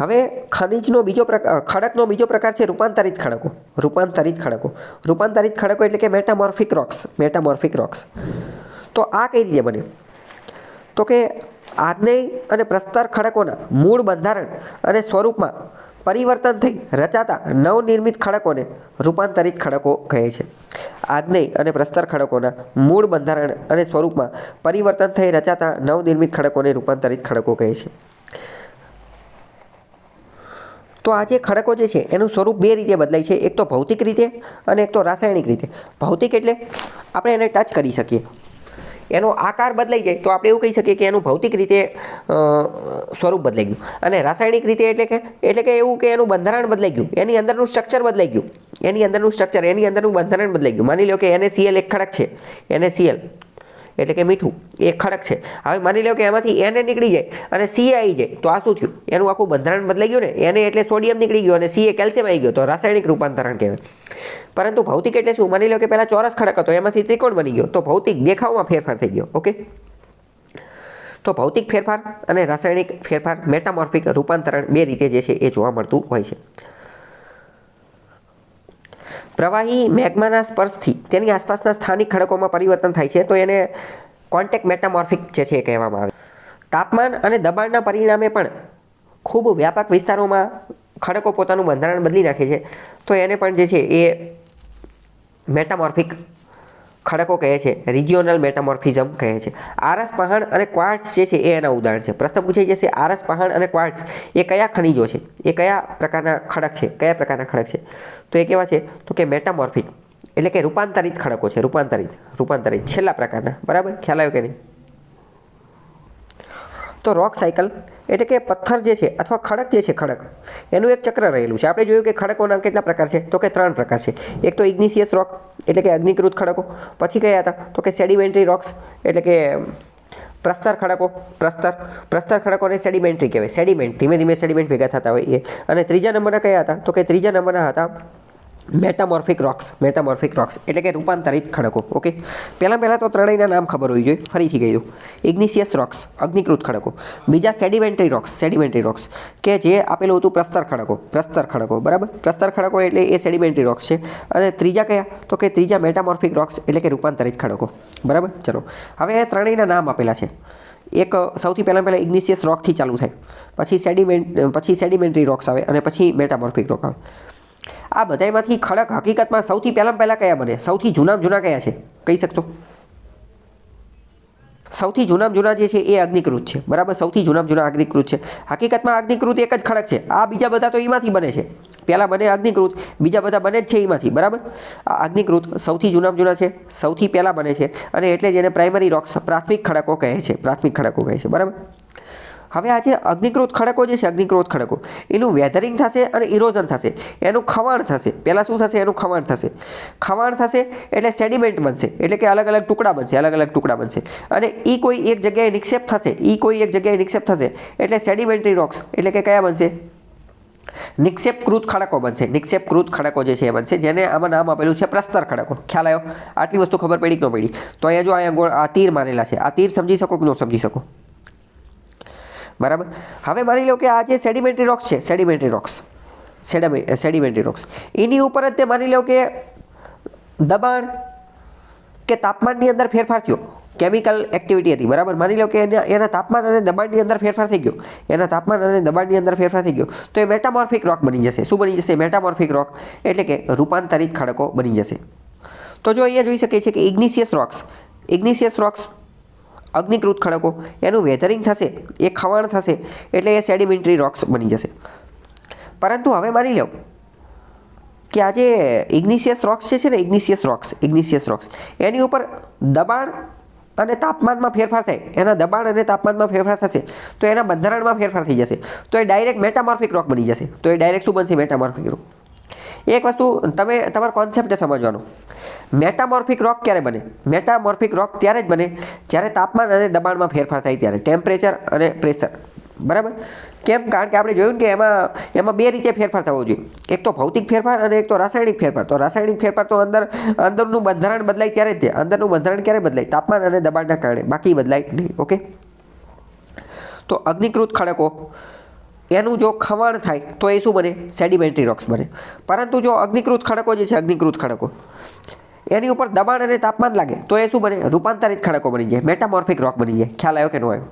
હવે ખનિજનો બીજો પ્રકાર ખડકનો બીજો પ્રકાર છે રૂપાંતરિત ખડકો. રૂપાંતરિત ખડકો. રૂપાંતરિત ખડકો એટલે કે મેટામોર્ફિક રોક્સ મેટામોર્ફિક રોક્સ. તો આ કઈ રીતે બને તો કે આગ્નેય અને પ્રસ્તર ખડકોના મૂળ બંધારણ અને સ્વરૂપમાં પરિવર્તન થઈ રચાતા નવનિર્મિત ખડકોને રૂપાંતરિત ખડકો કહે છે. આગ્નેય અને પ્રસ્તર ખડકોના મૂળ બંધારણ અને સ્વરૂપમાં પરિવર્તન થઈ રચાતા નવનિર્મિત ખડકોને રૂપાંતરિત ખડકો કહે છે. તો આ જે ખડકો જે છે, એનું સ્વરૂપ બે રીતે બદલાય છે. એક તો ભૌતિક રીતે અને એક તો રાસાયણિક રીતે. ભૌતિક એટલે આપણે એને ટચ કરી શકીએ. એનો આકાર બદલાઈ જાય તો આપણે એવું કહી શકીએ કે એનું ભૌતિક રીતે સ્વરૂપ બદલાઈ ગયું. અને રાસાયણિક રીતે એટલે કે એટલે કે એવું કે એનું બંધારણ બદલાઈ ગયું. એની અંદરનું સ્ટ્રક્ચર બદલાઈ ગયું. એની અંદરનું સ્ટ્રક્ચર એની અંદરનું બંધારણ બદલાઈ ગયું. માની લો કે એને સીએલ એક ખડક છે. એને સીએલ એટલે કે મીઠું. એ ખડક છે. હવે માની લો કે એમાંથી એને નીકળી જાય અને સીએ આવી જાય. તો આ શું થયું? એનું આખું બંધારણ બદલાઈ ગયું ને? એને એટલે સોડિયમ નીકળી ગયો અને સીએ કેલ્શિયમ આવી ગયો. તો રાસાયણિક રૂપાંતરણ કહેવાય. પરંતુ ભૌતિક એટલે શું? માની લો કે પહેલાં ચોરસ ખડક હતો. એમાંથી ત્રિકોણ બની ગયો. તો ભૌતિક દેખાવમાં ફેરફાર થઈ ગયો. ઓકે? તો ભૌતિક ફેરફાર અને રાસાયણિક ફેરફાર મેટામોર્ફિક રૂપાંતરણ બે રીતે જે છે એ જોવા મળતું હોય છે. પ્રવાહી મેગ્માના સ્પર્શથી તેની આસપાસના સ્થાનિક ખડકોમાં પરિવર્તન થાય છે, તો એને કોન્ટેક મેટામોર્ફિક જે છે એ કહેવામાં આવે તાપમાન અને દબાણના પરિણામે પણ ખૂબ વ્યાપક વિસ્તારોમાં ખડકો પોતાનું બંધારણ બદલી નાખે છે, તો એને પણ જે છે એ મેટામોર્ફિક ખડકો કહે છે રિજિયોનલ મેટામોર્ફિઝમ કહે છે. આરસ, પહાણ અને ક્વાર્ટ્સ જે છે એ એના ઉદાહરણ છે. પ્રશ્ન પૂછાઈ જશે, આરસ, પહાણ અને ક્વાર્ટ્સ એ કયા ખનિજો છે? એ કયા પ્રકારના ખડક છે? કયા પ્રકારના ખડક છે? તો એ કેવા છે? તો કે મેટામોર્ફિક એટલે કે રૂપાંતરિત ખડકો છે, રૂપાંતરિત રૂપાંતરિત, છેલ્લા પ્રકારના. બરાબર? ખ્યાલ આવ્યો કે નહીં? તો રોક સાયકલ, એટલે કે પથ્થર જે છે અથવા ખડક જે છે ખડક, એનું એક ચક્ર રહેલું છે. આપણે જોયું કે ખડકોના કેટલા પ્રકાર છે? તો કે ત્રણ પ્રકાર છે. એક તો ઇગ્નિશિયસ રોક, એટલે કે અગ્નિકૃત ખડકો. પછી કયા હતા? તો કે સેડિમેન્ટરી રોક્સ, એટલે કે પ્રસ્તર ખડકો, પ્રસ્તર. પ્રસ્તર ખડકોને સેડિમેન્ટરી કહેવાય. સેડિમેન્ટ, ધીમે ધીમે સેડિમેન્ટ ભેગા થતા હોય એ. અને ત્રીજા નંબરના કયા હતા? તો કે ત્રીજા નંબરના હતા મેટામોર્ફિક રોક્સ મેટામોર્ફિક રોક્સ એટલે કે રૂપાંતરિત ખડકો ઓકે પહેલાં પહેલાં તો ત્રણેયના નામ ખબર હોવી જોઈએ, ફરીથી કહી દઉં. ઇગ્નિશિયસ રોક્સ અગ્નિકૃત ખડકો. બીજા સેડિમેન્ટરી રોક્સ સેડિમેન્ટરી રોક્સ કે જે આપેલું હતું પ્રસ્તર ખડકો પ્રસ્તર ખડકો, બરાબર? પ્રસ્તર ખડકો એટલે એ સેડિમેન્ટરી રોક્સ છે. અને ત્રીજા કયા? તો કે ત્રીજા મેટામોર્ફિક રોક્સ એટલે કે રૂપાંતરિત ખડકો, બરાબર? ચલો, હવે ત્રણેયના નામ આપેલા છે. એક, સૌથી પહેલાં પહેલાં ઇગ્નિશિયસ રોકથી ચાલુ થાય. પછી સેડિમેન્ટ પછી સેડિમેન્ટરી રોક્સ આવે અને પછી મેટામોર્ફિક રોક આવે. આ બધાયમાંથી ખડક હકીકતમાં સૌથી પહેલાં પહેલાં કયા બને? સૌથી જૂનામાં જૂના કયા છે? કહી શકશો? સૌથી જૂનામાં જૂના જે છે એ અગ્નિકૃત છે. બરાબર? સૌથી જૂનામાં જૂના અગ્નિકૃત છે. હકીકતમાં અગ્નિકૃત એક જ ખડક છે. આ બીજા બધા તો એમાંથી બને છે. પહેલાં બને અગ્નિકૃત, બીજા બધા બને જ છે એમાંથી. બરાબર? આ અગ્નિકૃત સૌથી જૂનામાં જૂના છે, સૌથી પહેલાં બને છે અને એટલે જ એને પ્રાઇમરી રોક્સ પ્રાથમિક ખડકો કહે છે. પ્રાથમિક ખડકો કહે છે. બરાબર? હવે આ જે અગ્નિકૃત ખડકો જે છે અગ્નિકૃત ખડકો, એનું વેધરિંગ થશે અને ઇરોઝન થશે, એનું ખવાણ થશે. પહેલાં શું થશે? એનું ખવાણ થશે. ખવાણ થશે એટલે સેડિમેન્ટ બનશે, એટલે કે અલગ અલગ ટુકડા બનશે, અલગ અલગ ટુકડા બનશે. અને એ કોઈ એક જગ્યાએ નિક્ષેપ થશે એ કોઈ એક જગ્યાએ નિક્ષેપ થશે, એટલે સેડિમેન્ટરી રોક્સ એટલે કે કયા બનશે? નિક્ષેપકૃત ખડકો બનશે. નિક્ષેપકૃત ખડકો જે છે એ બનશે, જેને આમાં નામ આપેલું છે પ્રસ્તર ખડકો. ખ્યાલ આવ્યો? આટલી વસ્તુ ખબર પડી કે ન પડી? તો અહીંયા જો અહીંયા આ તીર મારેલા છે. આ તીર સમજી શકો કે ન સમજી શકો? બરાબર? હવે માની લો કે આ જે સેડિમેન્ટરી રોક્સ છે સેડિમેન્ટરી રોક્સ સેડિમેન્ટરી રોક્સ એની ઉપર જ તે માની લો કે દબાણ કે તાપમાનની અંદર ફેરફાર થયો. કેમિકલ એક્ટિવિટી હતી, બરાબર? માની લો કે એના એના તાપમાન અને દબાણની અંદર ફેરફાર થઈ ગયો. એના તાપમાન અને દબાણની અંદર ફેરફાર થઈ ગયો. તો એ મેટામોર્ફિક રોક બની જશે. શું બની જશે? મેટામોર્ફિક રોક એટલે કે રૂપાંતરિત ખડકો બની જશે. તો જો અહીંયા જોઈ શકીએ છીએ કે ઇગ્નિશિયસ રોક્સ ઇગ્નિશિયસ રોક્સ અગ્નિકૃત ખડકો, એનું વેધરિંગ થશે, એ ખવાણ થશે, એટલે એ સેડિમેન્ટરી રોક્સ બની જશે. પરંતુ હવે માની લો કે આ જે ઇગ્નિશિયસ રોક્સ છે ને ઇગ્નિશિયસ રોક્સ ઇગ્નિશિયસ રોક્સ એની ઉપર દબાણ અને તાપમાનમાં ફેરફાર થાય. એના દબાણ અને તાપમાનમાં ફેરફાર થશે, તો એના બંધારણમાં ફેરફાર થઈ જશે. તો એ ડાયરેક્ટ મેટામોર્ફિક રોક બની જશે. તો એ ડાયરેક્ટ શું બનશે? મેટામોર્ફિક રોક એક વસ્તુ તમે તમારો કોન્સેપ્ટ સમજવાનો. મેટામોર્ફિક રોક ક્યારે બને? મેટામોર્ફિક રોક ત્યારે જ બને જ્યારે તાપમાન અને દબાણમાં ફેરફાર થાય ત્યારે. ટેમ્પરેચર અને પ્રેશર બરાબર? કેમ? કારણ કે આપણે જોયું કે એમાં એમાં બે રીતે ફેરફાર થવો જોઈએ. એક તો ભૌતિક ફેરફાર અને એક તો રાસાયણિક ફેરફાર. તો રાસાયણિક ફેરફાર તો અંદર, અંદરનું બંધારણ બદલાય ત્યારે જ તે. અંદરનું બંધારણ ક્યારે બદલાય? તાપમાન અને દબાણના કારણે. બાકી બદલાય નહીં. ઓકે? તો અગ્નિકૃત ખડકો એનું જો ખવાણ થાય, તો એ શું બને? સેડિમેન્ટરી રોક્સ બને. પરંતુ જો અગ્નિકૃત ખડકો જે છે, અગ્નિકૃત ખડકો, એની ઉપર દબાણ અને તાપમાન લાગે, તો એ શું બને? રૂપાંતરિત ખડકો બની જાય, મેટામોર્ફિક રોક બની જાય. ખ્યાલ આવ્યો કે ન આવ્યો?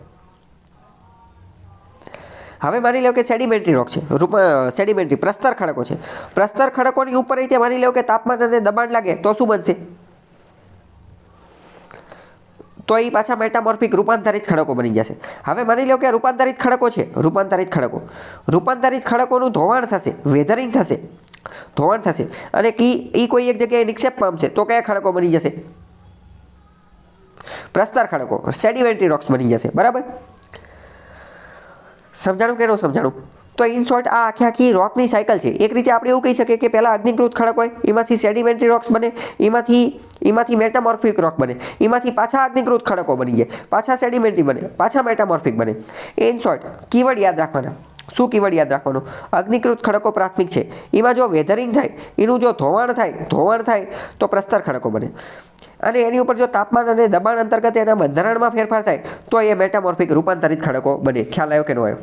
હવે માની લો કે સેડિમેન્ટરી રોક છે, રૂપ સેડિમેન્ટરી, પ્રસ્તર ખડકો છે. પ્રસ્તર ખડકોની ઉપર રીતે માની લો કે તાપમાન અને દબાણ લાગે, તો શું બનશે? તો એ પાછા મેટામોર્ફિક રૂપાંતરિત ખડકો બની જશે. હવે માની લો કે રૂપાંતરિત ખડકો છે. રૂપાંતરિત ખડકો. રૂપાંતરિત ખડકોનું ધોવાણ થશે વેધરિંગ થશે. ધોવાણ થશે. અને કી એ કોઈ એક જગ્યાએ નિક્ષેપ પામશે, તો કયા ખડકો બની જશે? પ્રસ્તર ખડકો સેડિમેન્ટરી રોક્સ બની જશે. બરાબર? સમજાણું કે ન સમજાણું? તો ઇન શોર્ટ આ આખી આખી રોકની સાયકલ છે. એક રીતે આપણે એવું કહી શકીએ કે પહેલાં અગ્નિકૃત ખડક હોય, એમાંથી સેડિમેન્ટરી રોક્સ બને, એમાંથી એમાંથી મેટામોર્ફિક રોક બને, એમાંથી પાછા અગ્નિકૃત ખડકો બની જાય પાછા સેડિમેન્ટરી બને, પાછા મેટામોર્ફિક બને. ઇન શોર્ટ કીવર્ડ યાદ રાખવાના. શું કીવર્ડ યાદ રાખવાનું? અગ્નિકૃત ખડકો પ્રાથમિક છે. એમાં જો વેધરિંગ થાય, એનું જો ધોવાણ થાય ધોવાણ થાય, તો પ્રસ્તર ખડકો બને. અને એની ઉપર જો તાપમાન અને દબાણ અંતર્ગત એના બંધારણમાં ફેરફાર થાય, તો એ મેટામોર્ફિક રૂપાંતરિત ખડકો બને. ખ્યાલ આવ્યો કે ન આવ્યો?